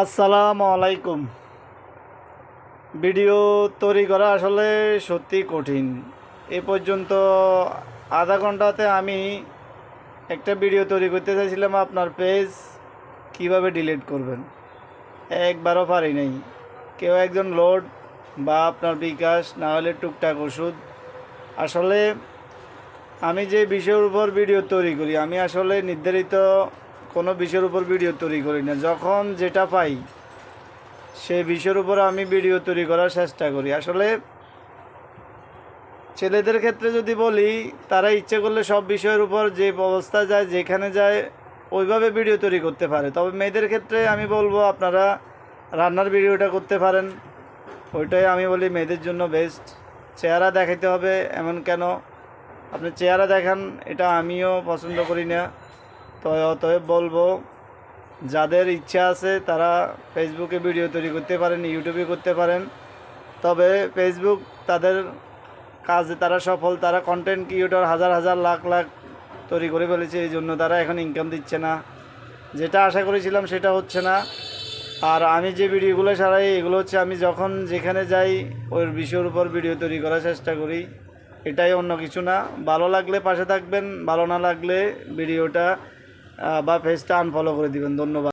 আসসালামু আলাইকুম। ভিডিও তৈরি করা আসলে সত্যি কঠিন। এ পর্যন্ত আধা ঘন্টাতে আমি একটা ভিডিও তৈরি করতে চাইছিলাম, আপনার পেজ কীভাবে ডিলিট করবেন? একবারও পারি নাই। কেউ একজন লোড বা আপনার বিকাশ না হলে টুকটাক ওষুধ। আসলে আমি যে বিষয়ের উপর ভিডিও তৈরি করি, আমি আসলে নির্ধারিত কোনো বিষয়ের উপর ভিডিও তৈরি করি না। যখন যেটা পাই, সেই বিষয়ের উপর আমি ভিডিও তৈরি করার চেষ্টা করি। আসলে ছেলেদের ক্ষেত্রে যদি বলি, তারা ইচ্ছে করলে সব বিষয়ের উপর যে অবস্থা যায়, যেখানে যায়, ওইভাবে ভিডিও তৈরি করতে পারে। তবে মেয়েদের ক্ষেত্রে আমি বলব, আপনারা রান্নার ভিডিওটা করতে পারেন। ওইটাই আমি বলি মেয়েদের জন্য বেস্ট চেহারা দেখাইতে হবে, এমন কেন? আপনি চেহারা দেখান, এটা আমিও পছন্দ করি না। তো অতএব বলব, যাদের ইচ্ছা আছে তারা ফেসবুকে ভিডিও তৈরি করতে পারেন, ইউটিউবে করতে পারেন। তবে ফেসবুক তাদের কাজে তারা সফল, তারা কন্টেন্ট ক্রিয়েটর হাজার হাজার লাখ লাখ তৈরি করে ফেলেছে, এই জন্য তারা এখন ইনকাম দিচ্ছে না। যেটা আশা করেছিলাম সেটা হচ্ছে না। আর আমি যে ভিডিওগুলো সারাই, এগুলো হচ্ছে আমি যখন যেখানে যাই ওই বিষয়ের উপর ভিডিও তৈরি করার চেষ্টা করি। এটাই অন্য কিছু না। ভালো লাগলে পাশে থাকবেন, ভালো না লাগলে ভিডিওটা বা পেজটা আনফলো করে দিবেন ধন্যবাদ।